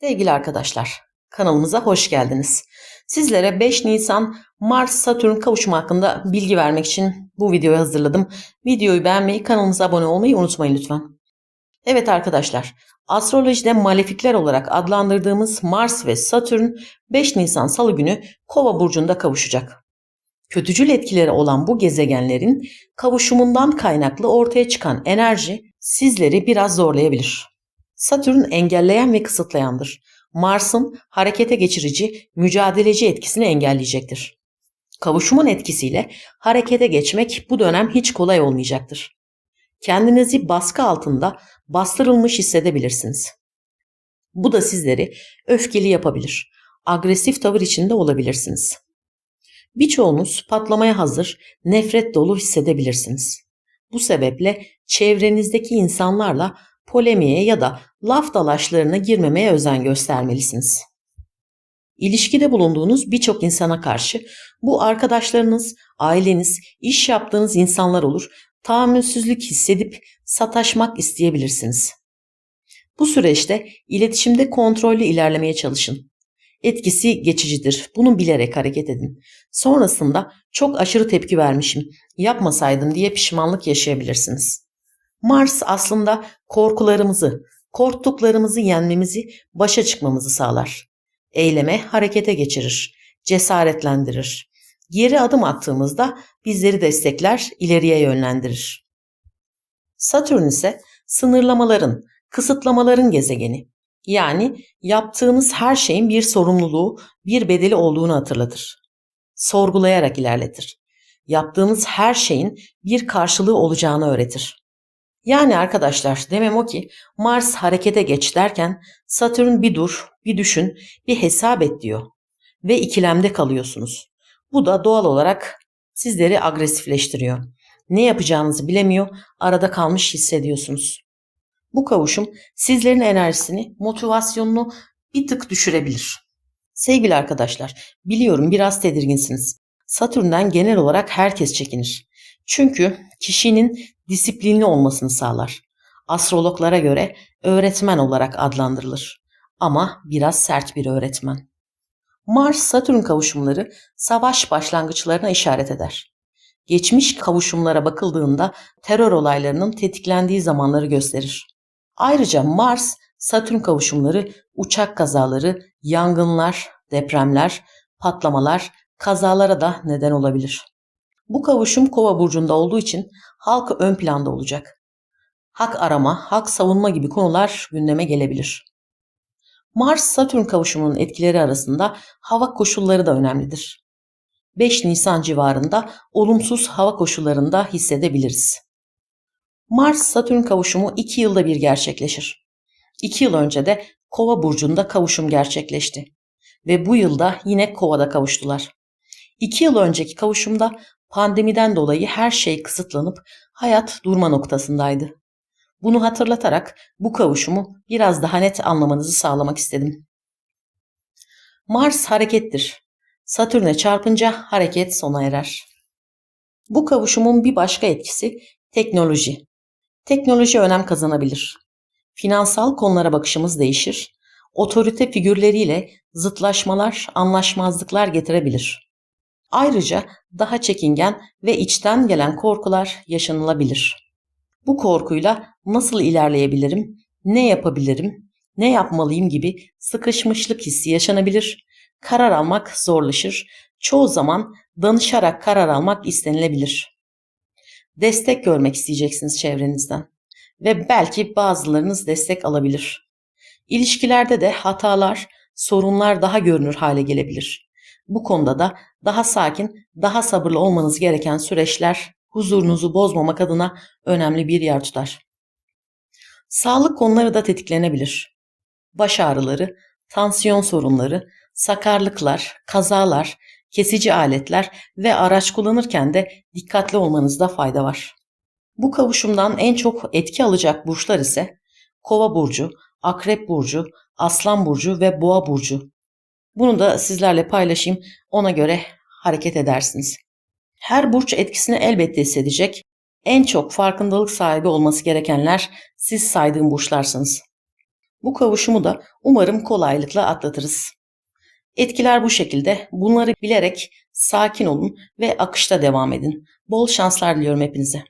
Sevgili arkadaşlar, kanalımıza hoş geldiniz. Sizlere 5 Nisan Mars-Satürn kavuşumu hakkında bilgi vermek için bu videoyu hazırladım. Videoyu beğenmeyi, kanalımıza abone olmayı unutmayın lütfen. Evet arkadaşlar, astrolojide malefikler olarak adlandırdığımız Mars ve Satürn 5 Nisan Salı günü Kova burcunda kavuşacak. Kötücül etkileri olan bu gezegenlerin kavuşumundan kaynaklı ortaya çıkan enerji sizleri biraz zorlayabilir. Satürn engelleyen ve kısıtlayandır. Mars'ın harekete geçirici, mücadeleci etkisini engelleyecektir. Kavuşumun etkisiyle harekete geçmek bu dönem hiç kolay olmayacaktır. Kendinizi baskı altında bastırılmış hissedebilirsiniz. Bu da sizleri öfkeli yapabilir. Agresif tavır içinde olabilirsiniz. Birçoğunuz patlamaya hazır, nefret dolu hissedebilirsiniz. Bu sebeple çevrenizdeki insanlarla polemiğe ya da laf dalaşlarına girmemeye özen göstermelisiniz. İlişkide bulunduğunuz birçok insana karşı bu arkadaşlarınız, aileniz, iş yaptığınız insanlar olur, tahammülsüzlük hissedip sataşmak isteyebilirsiniz. Bu süreçte iletişimde kontrollü ilerlemeye çalışın. Etkisi geçicidir. Bunu bilerek hareket edin. Sonrasında çok aşırı tepki vermişim, yapmasaydım diye pişmanlık yaşayabilirsiniz. Mars aslında korkularımızı, korktuklarımızı yenmemizi, başa çıkmamızı sağlar. Eyleme harekete geçirir, cesaretlendirir. Geri adım attığımızda bizleri destekler, ileriye yönlendirir. Satürn ise sınırlamaların, kısıtlamaların gezegeni. Yani yaptığımız her şeyin bir sorumluluğu, bir bedeli olduğunu hatırlatır. Sorgulayarak ilerletir. Yaptığımız her şeyin bir karşılığı olacağını öğretir. Yani arkadaşlar demem o ki Mars harekete geç derken Satürn bir dur, bir düşün, bir hesap et diyor. Ve ikilemde kalıyorsunuz. Bu da doğal olarak sizleri agresifleştiriyor. Ne yapacağınızı bilemiyor, arada kalmış hissediyorsunuz. Bu kavuşum sizlerin enerjisini, motivasyonunu bir tık düşürebilir. Sevgili arkadaşlar, biliyorum biraz tedirginsiniz. Satürn'den genel olarak herkes çekinir. Çünkü kişinin disiplinli olmasını sağlar. Astrologlara göre öğretmen olarak adlandırılır. Ama biraz sert bir öğretmen. Mars-Satürn kavuşumları savaş başlangıçlarına işaret eder. Geçmiş kavuşumlara bakıldığında terör olaylarının tetiklendiği zamanları gösterir. Ayrıca Mars-Satürn kavuşumları uçak kazaları, yangınlar, depremler, patlamalar, kazalara da neden olabilir. Bu kavuşum Kova burcunda olduğu için halk ön planda olacak. Hak arama, hak savunma gibi konular gündeme gelebilir. Mars-Satürn kavuşumunun etkileri arasında hava koşulları da önemlidir. 5 Nisan civarında olumsuz hava koşullarında hissedebiliriz. Mars-Satürn kavuşumu 2 yılda bir gerçekleşir. 2 yıl önce de Kova burcunda kavuşum gerçekleşti ve bu yılda yine Kova'da kavuştular. 2 yıl önceki kavuşumda pandemiden dolayı her şey kısıtlanıp hayat durma noktasındaydı. Bunu hatırlatarak bu kavuşumu biraz daha net anlamanızı sağlamak istedim. Mars harekettir. Satürn'e çarpınca hareket sona erer. Bu kavuşumun bir başka etkisi teknoloji. Teknoloji önem kazanabilir. Finansal konulara bakışımız değişir. Otorite figürleriyle zıtlaşmalar, anlaşmazlıklar getirebilir. Ayrıca daha çekingen ve içten gelen korkular yaşanılabilir. Bu korkuyla nasıl ilerleyebilirim, ne yapabilirim, ne yapmalıyım gibi sıkışmışlık hissi yaşanabilir. Karar almak zorlaşır. Çoğu zaman danışarak karar almak istenilebilir. Destek görmek isteyeceksiniz çevrenizden ve belki bazılarınız destek alabilir. İlişkilerde de hatalar, sorunlar daha görünür hale gelebilir. Bu konuda da daha sakin, daha sabırlı olmanız gereken süreçler huzurunuzu bozmamak adına önemli bir yer tutar. Sağlık konuları da tetiklenebilir. Baş ağrıları, tansiyon sorunları, sakarlıklar, kazalar, kesici aletler ve araç kullanırken de dikkatli olmanızda fayda var. Bu kavuşumdan en çok etki alacak burçlar ise Kova burcu, Akrep burcu, Aslan burcu ve Boğa burcu. Bunu da sizlerle paylaşayım. Ona göre hareket edersiniz. Her burç etkisini elbette hissedecek. En çok farkındalık sahibi olması gerekenler siz saydığım burçlarsınız. Bu kavuşumu da umarım kolaylıkla atlatırız. Etkiler bu şekilde. Bunları bilerek sakin olun ve akışta devam edin. Bol şanslar diliyorum hepinize.